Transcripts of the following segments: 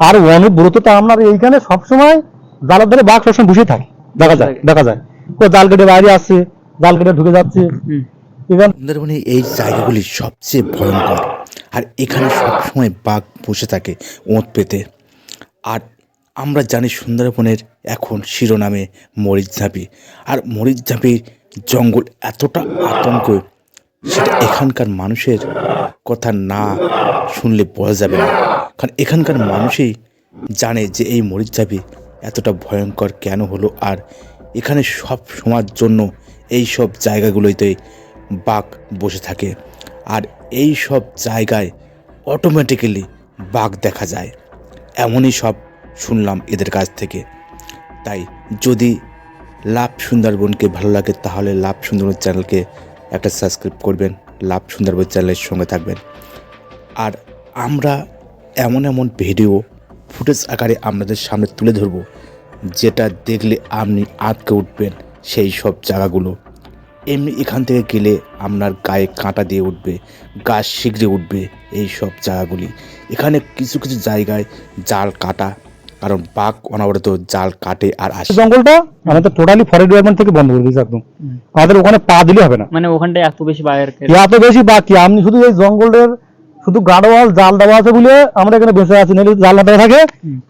আর অনুব্রত তো আপনার এইখানে সবসময় জালের ধারে বাঘ সবসময় বসে থাকে। দেখা যায় দেখা যায়। ও জাল কেটে বাইরে আসছে জাল কেটে ঢুকে যাচ্ছে। সুন্দরবনে এই জায়গাগুলি সবচেয়ে ভয়ঙ্কর। আর এখানে সবসময় বাঘ বসে থাকে ওঁত পেতে। আর আমরা জানি সুন্দরবনের এখন শিরোনামে মরিচঝাঁপি আর মরিচঝাঁপির জঙ্গল এতটা আতঙ্ক সেটা এখানকার মানুষের কথা না শুনলে বোঝা যাবে না। কারণ এখানকার মানুষই জানে যে এই মরিচঝাঁপি এতটা ভয়ঙ্কর কেন হলো আর এখানে সব সময়ের জন্য এই সব জায়গাগুলোতে বাঘ বসে থাকে আর এই সব জায়গায় অটোমেটিক্যালি বাঘ দেখা যায়। এমনই সব শুনলাম এদের কাছ থেকে। তাই যদি লাভ সুন্দরবনকে ভালো লাগে তাহলে লাভ সুন্দরবন চ্যানেলকে একটা সাবস্ক্রাইব করবেন, লাভ সুন্দরবন চ্যানেলের সঙ্গে থাকবেন। আর আমরা এমন এমন ভিডিও ফুটেজ আকারে আপনাদের সামনে তুলে ধরব যেটা দেখলে আপনি আটকে উঠবেন সেই সব জায়গাগুলো। এমনি এখান থেকে গেলে আপনার গায়ে কাঁটা দিয়ে উঠবে গা শিগড়ে উঠবে এই সব জায়গাগুলি। এখানে কিছু কিছু জায়গায় জাল কাটা কারণ বাঘ অনবরত জাল কাটে আর আসে। জঙ্গলটা আমাদের টোটালি ফরেস্ট ডিপার্টমেন্ট থেকে বন্ধ করে দিয়েছে একদম। আমাদের ওখানে পা দিলে হবে না। মানে ওখানটায় এত বেশি বাইরের এত বেশি বাকি আপনি শুধু এই জঙ্গলের শুধু গাড়োয়াল জাল দেওয়া আছে বলে আমরা এখানে বেঁচে আছি নাহলে জাল না দেওয়া থাকে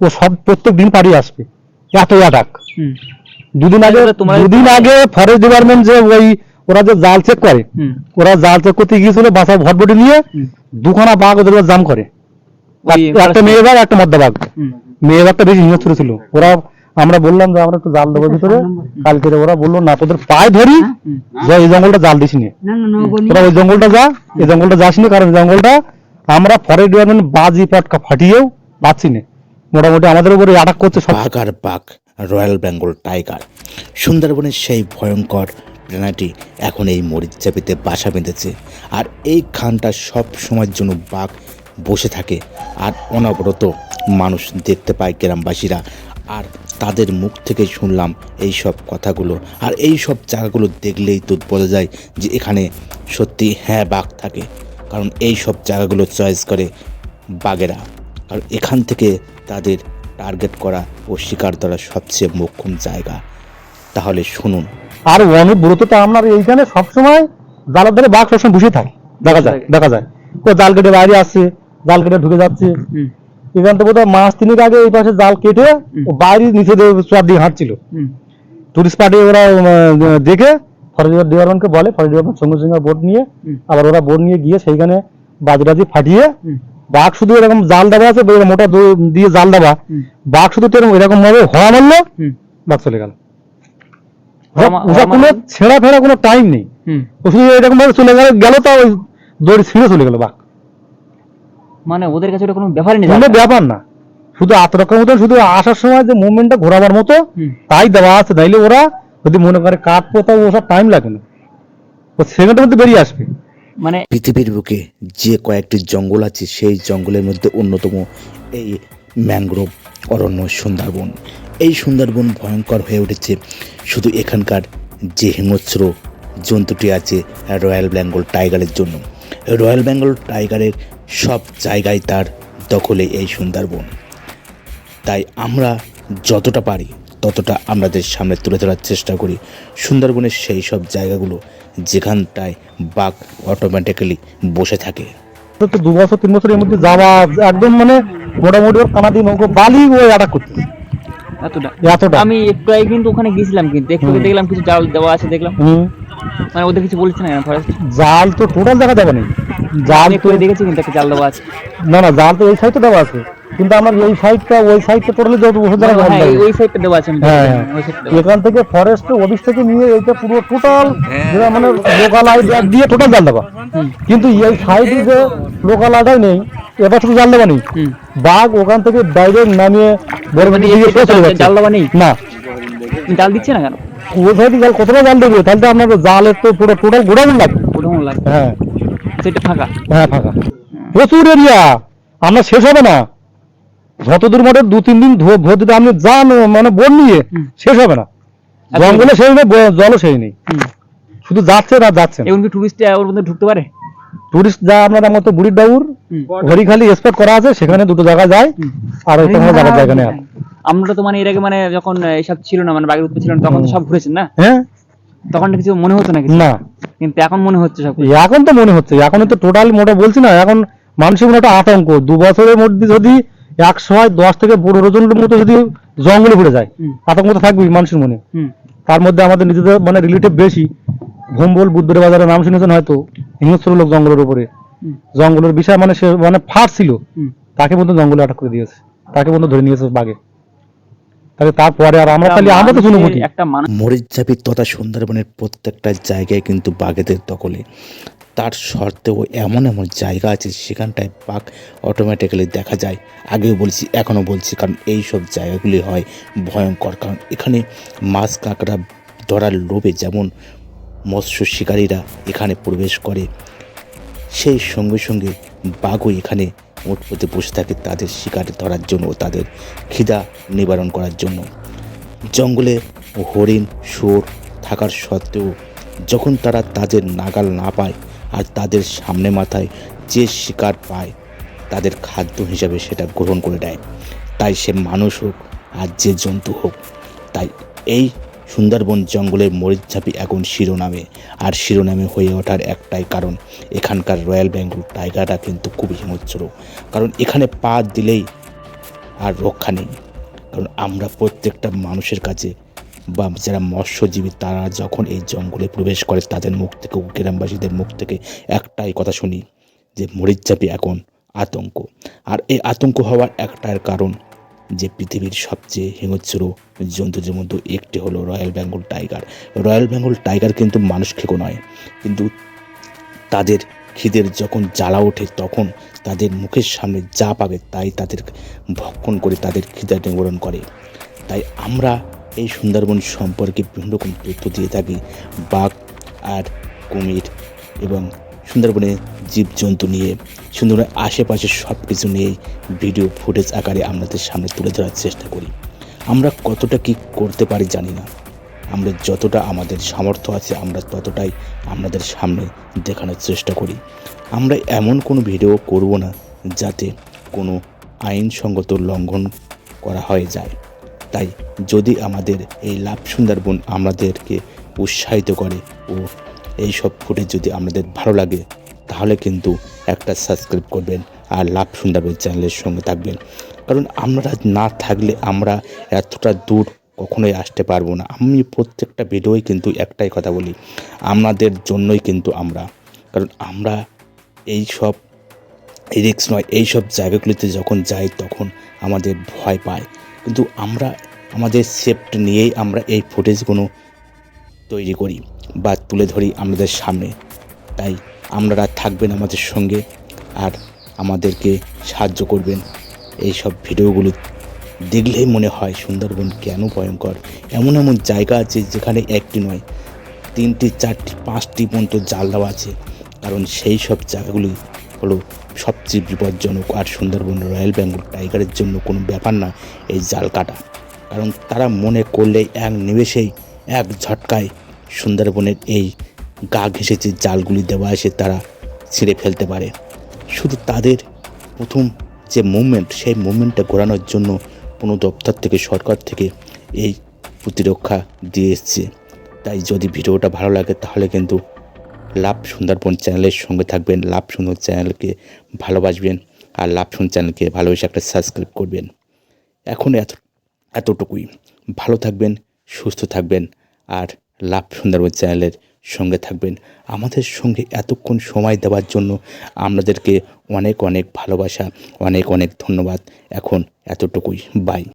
ও সব প্রত্যেক দিন পাড়ি আসবে। এত অ্যাটাক দুদিন আগে দুদিন আগে ফরেস্ট ডিপার্টমেন্ট যে ওই ওরা যে জাল চেক করে ওরা জাল চেক করতে গিয়েছিল বাসা ভটভটি নিয়ে দুখানা বাঘ ওদের জাম করে। একটা মেয়ে বাঘ একটা মদ্দা বাঘ। মেয়ে বাঘটা বেশি হিংস্র ছিল ওরা আমরা বললাম যে আমরা একটু জাল দেবো ভিতরে। কালকে ওরা বলল না তোদের পায়ে ধরি যে এই জঙ্গলটা জাল দিস নি তোরা ওই জঙ্গলটা যা এই জঙ্গলটা যাস নি কারণ জঙ্গলটা আমরা ফরেস্ট ডিপার্টমেন্ট বাজি পটকা ফাটিয়েও পাচ্ছি না। মোটামুটি আমাদের উপরে অ্যাটাক করছে আর বাঘ রয়্যাল বেঙ্গল টাইগার। সুন্দরবনের সেই ভয়ঙ্কর প্রাণীটি এখন এই মরিচাপিতে বাসা বেঁধেছে। আর এই খানটা সব সময়ের জন্য বাঘ বসে থাকে আর অনবরত মানুষ দেখতে পায় গ্রামবাসীরা। আর তাদের মুখ থেকে শুনলাম এই সব কথাগুলো। আর এই সব জায়গাগুলো দেখলেই তো বোঝা যায় যে এখানে সত্যি হ্যাঁ বাঘ থাকে। কারণ এই সব জায়গাগুলো চয়েস করে বাঘেরা কারণ এখান থেকে তাদের টার্গেট করা ও শিকার ধরা সবচেয়ে মোক্ষম জায়গা। তাহলে শুনুন। আর অনুব্রত তো আপনার এইখানে সবসময় জালের ধারে বাঘ সবসময় বসে থাকে। দেখা যায় দেখা যায়। ও জাল কেটে বাইরে আসছে জাল কেটে ঢুকে যাচ্ছে। এখান থেকে বোধহয় মাস তিনেক আগে এই পাশে জাল কেটে ও বাইরে নিচে দিয়ে চর দিয়ে হাঁটছিল টুরিস্ট পার্টি ওরা দেখে ফরেস্ট ডিপার্টমেন্টকে বলে ফরেস্ট ডিপার্টমেন্ট সঙ্গে সঙ্গে বোট নিয়ে আবার ওরা বোট নিয়ে গিয়ে সেইখানে বাজরাজি ফাটিয়ে বাঘ শুধু এরকম জাল দেওয়া আছে মোটা দিয়ে জাল দেওয়া বাঘ শুধু তো এরকম ভাবে হওয়া মারলো বাঘ চলে গেল। কোনো মানে- ছেঁড়া ফেরা কোনো টাইম নেই। ও শুধু এরকম ভাবে চলে গেল গেল তো ওই দড়ি ছিঁড়ে চলে গেল বাঘ। মানে ওদের কাছে ওটা কোনো ব্যাপারই নেই। কোনো ব্যাপার না। শুধু আত্মরক্ষার মতো শুধু আসার সময় যে মুভমেন্টটা ঘোরাবার মতো তাই দেওয়া আছে। নাইলে ওরা যদি মনে করে কাটবো তাও ওসব টাইম লাগে না। ও সেকেন্ডের মধ্যে বেরিয়ে আসবে। মানে পৃথিবীর বুকে যে কয়েকটি জঙ্গল আছে সেই জঙ্গলের মধ্যে অন্যতম এই ম্যানগ্রোভ অরণ্য সুন্দরবন। এই সুন্দরবন ভয়ঙ্কর হয়ে উঠেছে। শুধু এখানকার যে হিংস্র জন্তুটি আছে রয়্যাল বেঙ্গল টাইগারের জন্য। রয়্যাল বেঙ্গল টাইগারের সব জায়গায় তার দখলে এই সুন্দরবন। তাই আমরা যতটা পারি ততটা আমাদের সামনে তুলে ধরার চেষ্টা করি। সুন্দরবনের সেই সব জায়গাগুলো যেখানটায় বাঘ অটোমেটিক্যালি বসে থাকে। তো তো দু বছর তিন বছরের মধ্যে যাওয়া একদম মানে মোটামুটি ওর কানা দিয়ে নৌকো বালি ও অ্যাটাক করতে এতটা। এতটা। আমি একটু আগে কিন্তু ওখানে গেছিলাম কিন্তু একটু দেখলাম কিছু জাল দেওয়া আছে দেখলাম। মানে ওদের কিছু বলছে না ফরেস্ট জাল তো টোটাল দেখা যাবে না। জাল আমি একটু দেখেছি কিন্তু একটা জাল দেওয়া আছে। না না জাল তো এই সাইডে দেওয়া আছে। কিন্তু আমার এই সাইডটা ওই সাইডটা যত বছর ধরে জাল হ্যাঁ দেওয়া। ওই সাইডটা দেওয়া আছে হ্যাঁ হ্যাঁ। দেওয়া আছে। এখান থেকে ফরেস্ট অফিস থেকে নিয়ে এইটা পুরো টোটাল মানে লোকাল আইডিয়া দিয়ে টোটাল জাল দেওয়া কিন্তু এই সাইডে যে লোকাল আইডিয়া নেই এবার শুধু জাল দেওয়া নেই। বাঘ ওখান থেকে ডাইরেক্ট নামিয়ে বড় মানে জাল- দেওয়া নেই? না। জাল দিচ্ছে না কেন? ওই সাইডে জাল কতটা জাল দেবে? তাহলে তো আপনার জালের তো পুরো টোটাল গোডাউন লাগবে। হ্যাঁ। সেটা ফাঁকা? হ্যাঁ ফাঁকা। প্রচুর এরিয়া আমরা শেষ হবে না। যতদূর মোটে দু তিন দিন ভোর যদি আপনি যান মানে বোন নিয়ে শেষ হবে না। আচ্ছা। জঙ্গলে সেই নেই জলও সেই নেই। শুধু যাচ্ছে না যাচ্ছে। এখন কি টুরিস্ট ওর মধ্যে ঢুকতে পারে? টুরিস্ট যা আপনার মতো বুড়ির ডাউর হুম। হরিখালি স্পট করা আছে সেখানে দুটো জায়গা যায় আর ওই কোনো জায়গা জায়গা নেই আমরা তো মানে এর আগে মানে যখন এসব ছিল না মানে বাঘের উৎপাত ছিল না তখন সব ঘুরেছেন না? হ্যাঁ। তখন কিছু মনে হতো না না। কিন্তু এখন মনে হচ্ছে সব। এখন তো মনে হচ্ছে এখন তো টোটাল মোটা বলছি না এখন মানুষের মনে একটা আতঙ্ক। দু বছরের মধ্যে যদি একশো হয় দশ থেকে পনেরো জনের মতো যদি জঙ্গলে পড়ে যায়। আতঙ্ক তো থাকবেই মানুষের মনে। তার মধ্যে আমাদের নিজেদের মানে রিলেটিভ বেশি। ভোম্বল বুদ্ধের বাজারে নাম শুনেছেন হয়তো হিংস্র লোক জঙ্গলের উপরে। জঙ্গলের বিষয় মানে সে মানে ফাট ছিল। তাকে বন্ধু জঙ্গলে আটক করে দিয়েছে। তাকে বন্ধু ধরে নিয়েছে বাঘে তাহলে তারপরে আর আমরা খালি আমরা তো শুনব একটা মরিচঝাপি তথা সুন্দরবনের প্রত্যেকটা জায়গায় কিন্তু বাঘেদের দখলে। তার সত্ত্বেও এমন এমন জায়গা আছে সেখানটায় বাঘ অটোমেটিক্যালি দেখা যায়। আগেও বলছি, এখনও বলছি, কারণ এই সব জায়গাগুলি হয় ভয়ঙ্কর। কারণ এখানে মাছ কাঁকড়া ধরার লোভে যেমন মৎস্য শিকারীরা এখানে প্রবেশ করে, সেই সঙ্গে সঙ্গে বাঘও এখানে উৎপত্তি বসে থাকে তাদের শিকার ধরার জন্য ও তাদের খিদা নিবারণ করার জন্য। জঙ্গলে হরিণ, শুয়োর থাকার সত্ত্বেও যখন তারা তাদের নাগাল না পায় আর তাদের সামনে মাথায় যে শিকার পায়, তাদের খাদ্য হিসাবে সেটা গ্রহণ করে নেয়। তাই সে মানুষ হোক আর যে জন্তু হোক, তাই এই সুন্দরবন জঙ্গলের মরিচঝাপি এখন শিরোনামে। আর শিরোনামে হয়ে ওঠার একটাই কারণ, এখানকার রয়্যাল বেঙ্গল টাইগাররা কিন্তু খুবই হিংস্র। কারণ এখানে পা দিলেই আর রক্ষা নেই। কারণ আমরা প্রত্যেকটা মানুষের কাছে বা যারা মৎস্যজীবী, তারা যখন এই জঙ্গলে প্রবেশ করে, তাদের মুখ থেকে গ্রামবাসীদের মুখ থেকে একটাই কথা শুনি যে মরিচচাপি এখন আতঙ্ক। আর এই আতঙ্ক হওয়ার একটার কারণ যে পৃথিবীর সবচেয়ে হিংস্র জন্তুদের মধ্যে একটি হলো royal Bengal tiger. Royal Bengal tiger কিন্তু মানুষ খেকো নয়, কিন্তু তাদের খিদের যখন জ্বালা ওঠে তখন তাদের মুখের সামনে যা পাবে তাই তাদের ভক্ষণ করে তাদের খিদা নিবারণ করে। তাই আমরা এই সুন্দরবন সম্পর্কে বিভিন্ন রকম তথ্য দিয়ে থাকি। বাঘ আর কুমির এবং সুন্দরবনে জীবজন্তু নিয়ে, সুন্দরবনের আশেপাশে সব কিছু নিয়ে ভিডিও ফুটেজ আকারে আপনাদের সামনে তুলে ধরার চেষ্টা করি। আমরা কতটা কি করতে পারি জানি না। আমরা যতটা আমাদের সামর্থ্য আছে, আমরা ততটাই আপনাদের সামনে দেখানোর চেষ্টা করি। আমরা এমন কোনো ভিডিও করব না যাতে কোনো আইনসঙ্গত লঙ্ঘন করা হয়ে যায়। তাই যদি আমাদের এই লাভ সুন্দরবন আমাদেরকে উৎসাহিত করে ও এই সব ফুটেজ যদি আমাদের ভালো লাগে, তাহলে কিন্তু একটা সাবস্ক্রাইব করবেন আর লাভ সুন্দরবন চ্যানেলের সঙ্গে থাকবেন। কারণ আমরা না থাকলে আমরা এতটা দূর কখনোই আসতে পারব না। আমি প্রত্যেকটা ভিডিওই কিন্তু একটাই কথা বলি, আমাদের জন্যই কিন্তু আমরা। কারণ আমরা এই সব রিক্স নয়, এই সব জায়গাগুলিতে যখন যাই তখন আমাদের ভয় পায়। কিন্তু আমরা আমাদের সেফটি নিয়েই আমরা এই ফুটেজগুলো তৈরি করি বা তুলে ধরি আমাদের সামনে। তাই আপনারা থাকবেন আমাদের সঙ্গে আর আমাদেরকে সাহায্য করবেন। এই সব ভিডিওগুলো দেখলেই মনে হয় সুন্দরবন কেন ভয়ঙ্কর? এমন এমন জায়গা আছে যেখানে একটি নয়, তিনটি, চারটি, পাঁচটি পর্যন্ত জাল দেওয়া আছে। কারণ সেই সব জায়গাগুলি হলো সবচেয়ে বিপজ্জনক আর সুন্দরবন রয়্যাল বেঙ্গল টাইগারের জন্য কোনো ব্যাপার না এই জাল কাটা। কারণ তারা মনে করলে এক নিমেষেই, এক ঝটকায় সুন্দরবনের এই গা ঘেঁষে যে জালগুলি দেওয়া এসে তারা ছিঁড়ে ফেলতে পারে। শুধু তাদের প্রথম যে মুভমেন্ট সেই মুভমেন্টটা ঘোরানোর জন্য কোনো দপ্তর থেকে, সরকার থেকে এই প্রতিরক্ষা দিয়ে এসছে। তাই যদি ভিডিওটা ভালো লাগে তাহলে কিন্তু লাভ সুন্দরবন চ্যানেলের সঙ্গে থাকবেন। লাভ সুন্দর চ্যানেলকে ভালোবাসবেন আর লাভ সুন্দর চ্যানেলকে ভালোবেসে একটা সাবস্ক্রাইব করবেন। এখন এত, এতটুকুই। ভালো থাকবেন, সুস্থ থাকবেন আর লাভ সুন্দরবন চ্যানেলের সঙ্গে থাকবেন। আমাদের সঙ্গে এতক্ষণ সময় দেওয়ার জন্য আপনাদেরকে অনেক অনেক ভালোবাসা, অনেক অনেক ধন্যবাদ। এখন এতটুকুই। বাই